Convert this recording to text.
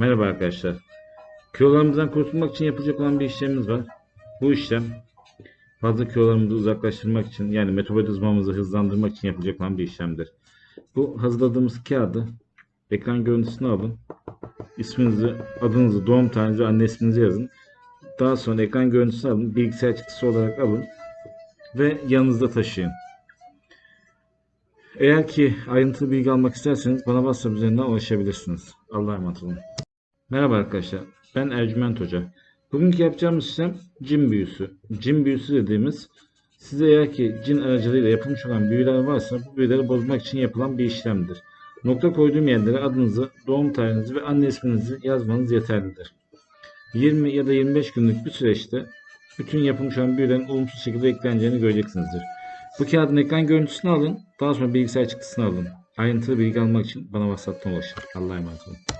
Merhaba arkadaşlar. Kilolarımızdan kurtulmak için yapılacak olan bir işlemimiz var. Bu işlem fazla kilolarımızı uzaklaştırmak için yani metabolizmamızı hızlandırmak için yapılacak olan bir işlemdir. Bu hazırladığımız kağıdı ekran görüntüsünü alın. İsminizi, adınızı, doğum tarihinizi, anne isminizi yazın. Daha sonra ekran görüntüsünü alın. Bilgisayar çıktısı olarak alın. Ve yanınızda taşıyın. Eğer ki ayrıntılı bilgi almak isterseniz bana WhatsApp üzerinden ulaşabilirsiniz. Allah'a emanet olun. Merhaba arkadaşlar. Ben Ercüment Hoca. Bugünkü yapacağımız işlem cin büyüsü. Cin büyüsü dediğimiz size eğer ki cin aracılığıyla yapılmış olan büyüler varsa bu büyüleri bozmak için yapılan bir işlemdir. Nokta koyduğum yerlere adınızı, doğum tarihinizi ve anne isminizi yazmanız yeterlidir. 20 ya da 25 günlük bir süreçte bütün yapılmış olan büyülerin olumsuz şekilde ekleneceğini göreceksinizdir. Bu kağıdın ekran görüntüsünü alın, daha sonra bilgisayar çıktısını alın. Ayrıntılı bilgi almak için bana WhatsApp'tan ulaşın. Allah'a emanet olun.